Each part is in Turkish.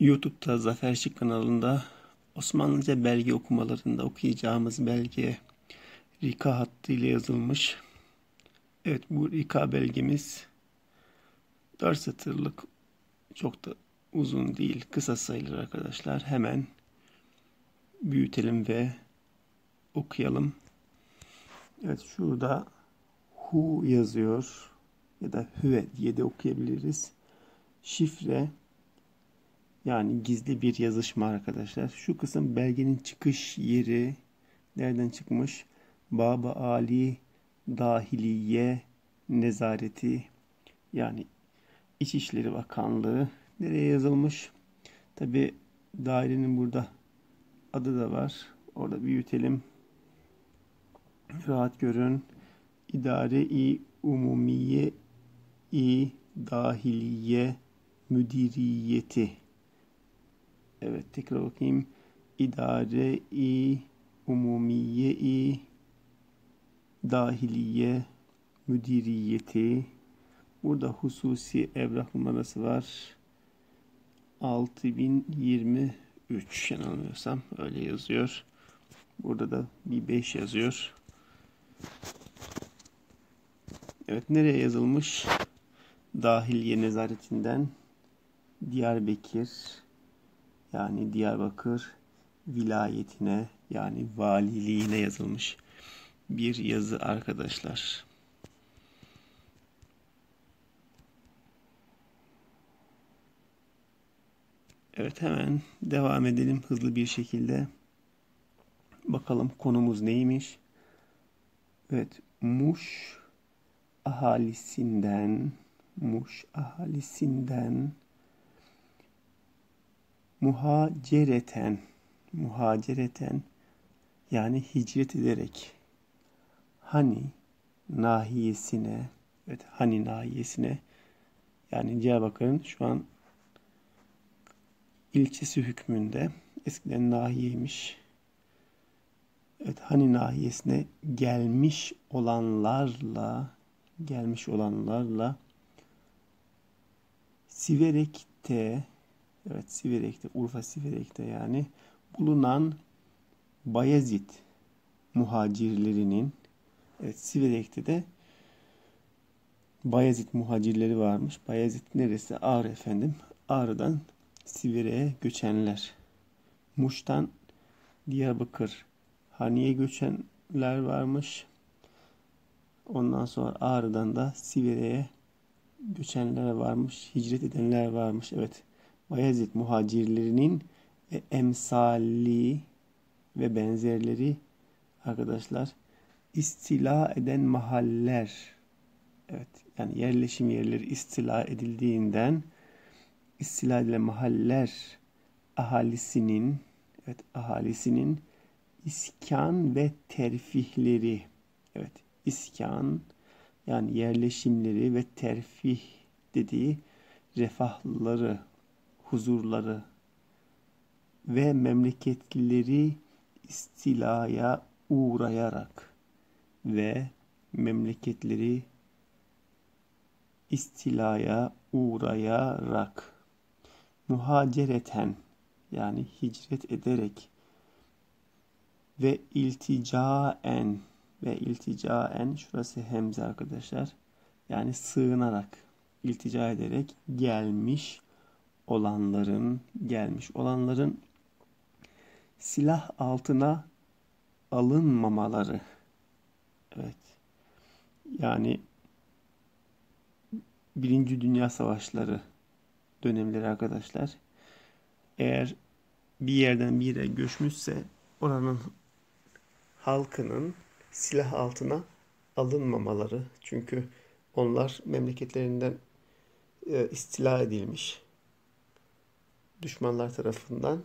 YouTube'da Zafer Şık kanalında Osmanlıca belge okumalarında okuyacağımız belge Rika hattıyla yazılmış. Evet bu Rika belgemiz 4 satırlık çok da uzun değil kısa sayılır arkadaşlar. Hemen büyütelim ve okuyalım. Evet şurada hu yazıyor ya da hüve diye de okuyabiliriz. Şifre yani gizli bir yazışma arkadaşlar. Şu kısım belgenin çıkış yeri nereden çıkmış? Baba Ali Dahiliye Nezareti yani İçişleri Bakanlığı nereye yazılmış? Tabi dairenin burada adı da var. Orada büyütelim. Rahat görün. İdare-i Umumiye-i Dahiliye Müdiriyeti. Evet tekrar okuyayım. İdare-i Umumiye-i Dahiliye Müdiriyeti. Burada hususi evrak numarası var. 6023 yanılmıyorsam öyle yazıyor. Burada da bir 5 yazıyor. Evet nereye yazılmış? Dahiliye nezaretinden Diyarbakır yani Diyarbakır vilayetine yani valiliğine yazılmış bir yazı arkadaşlar. Evet hemen devam edelim hızlı bir şekilde. Bakalım konumuz neymiş? Evet Muş ahalisinden Muş ahalisinden muhacereten muhacereten yani hicret ederek hani nahiyesine evet hani nahiyesine yani Diyarbakır'ın şu an ilçesi hükmünde eskiden nahiyeymiş. Evet hani nahiyesine gelmiş olanlarla gelmiş olanlarla Siverek'te evet Siverek'te Urfa Siverek'te yani bulunan Bayezid muhacirlerinin evet Siverek'te de Bayezid muhacirleri varmış. Bayezid neresi? Ağrı efendim. Ağrı'dan Siverek'e göçenler. Muş'tan Diyarbakır Hani'ye göçenler varmış. Ondan sonra Ağrı'dan da Siverek'e göçenler varmış. Hicret edenler varmış. Evet. Bayezid muhacirlerinin ve emsali ve benzerleri arkadaşlar istila eden mahaller. Evet yani yerleşim yerleri istila edildiğinden istila edilen mahaller ahalisinin evet ahalisinin iskan ve terfihleri. Evet iskan yani yerleşimleri ve terfih dediği refahları, huzurları ve memleketlileri istilaya uğrayarak ve memleketleri istilaya uğrayarak muhacereten yani hicret ederek ve ilticaen ve ilticaen şurası hemze arkadaşlar. Yani sığınarak, iltica ederek gelmiş olanların, gelmiş olanların silah altına alınmamaları. Evet. Yani Birinci Dünya Savaşları dönemleri arkadaşlar. Eğer bir yerden bir yere göçmüşse oranın halkının silah altına alınmamaları. Çünkü onlar memleketlerinden e, istila edilmiş düşmanlar tarafından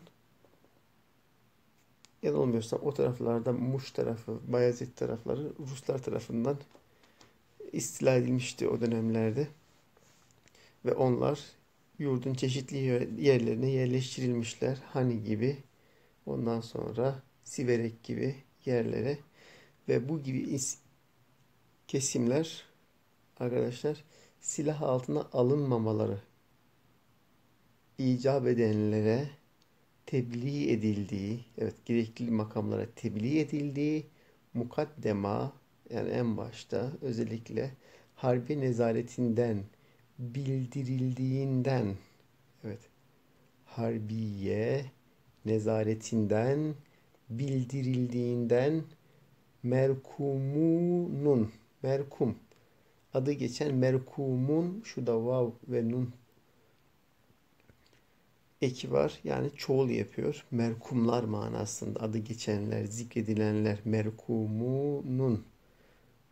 yanılmıyorsam o taraflarda Muş tarafı, Bayezid tarafları Ruslar tarafından istila edilmişti o dönemlerde. Ve onlar yurdun çeşitli yerlerine yerleştirilmişler. Hani gibi ondan sonra Siverek gibi yerlere ve bu gibi kesimler arkadaşlar silah altına alınmamaları icap edenlere tebliğ edildiği, evet gerekli makamlara tebliğ edildiği mukaddema yani en başta özellikle harbi nezaretinden bildirildiğinden evet harbiye nezaretinden bildirildiğinden merkumunun merkum adı geçen merkumun şu da vav ve nun eki var. Yani çoğul yapıyor. Merkumlar manasında adı geçenler, zikredilenler merkumunun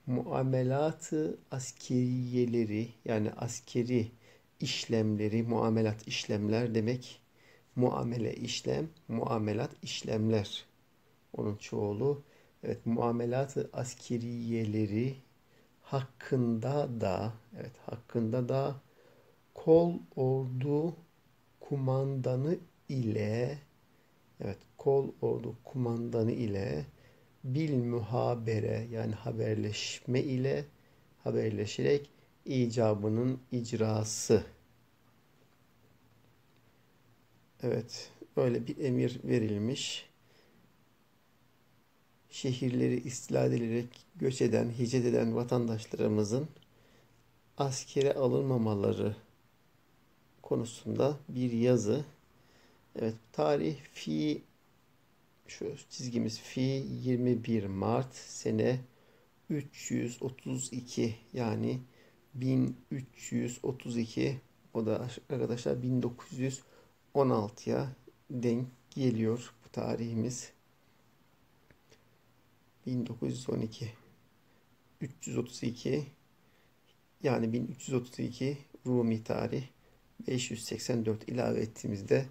muamelatı askeriyeleri yani askeri işlemleri, muamelat işlemler demek. Muamele işlem, muamelat işlemler. Onun çoğulu. Evet, muamelatı askeriyeleri hakkında da, evet hakkında da kol ordu kumandanı ile evet kol ordu kumandanı ile bil muhabere yani haberleşme ile haberleşerek icabının icrası. Evet, öyle bir emir verilmiş. Şehirleri istila edilerek göç eden, hicret eden vatandaşlarımızın askere alınmamaları konusunda bir yazı. Evet, tarih fi şu çizgimiz fi 21 Mart sene 332 yani 1332 o da arkadaşlar 1916'ya denk geliyor bu tarihimiz. 1912 332 yani 1332 Rumi tarih 584 ilave ettiğimizde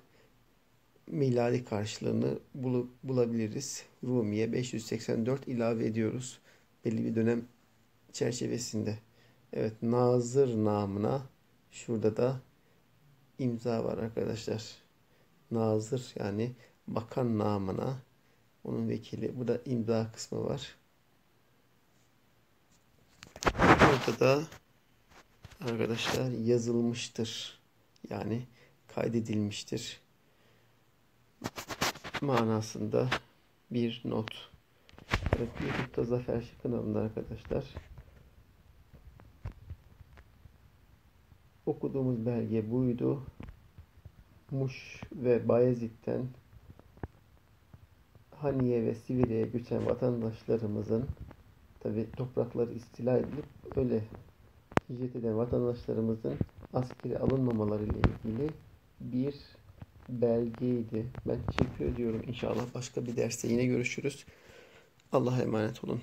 miladi karşılığını bul bulabiliriz. Rumiye 584 ilave ediyoruz. Belli bir dönem çerçevesinde. Evet nazır namına şurada da imza var arkadaşlar. Nazır yani bakan namına onun vekili. Bu da imza kısmı var. Burada da arkadaşlar yazılmıştır. Yani kaydedilmiştir manasında bir not. Evet, YouTube'da Zafer Şık kanalında arkadaşlar. Okuduğumuz belge buydu. Muş ve Bayezid'den Haniye ve Sivri'ye göçen vatandaşlarımızın tabi toprakları istila edilip öyle hicret eden vatandaşlarımızın askeri alınmamaları ile ilgili bir belgeydi. Ben teşekkür ediyorum. İnşallah başka bir derste yine görüşürüz. Allah'a emanet olun.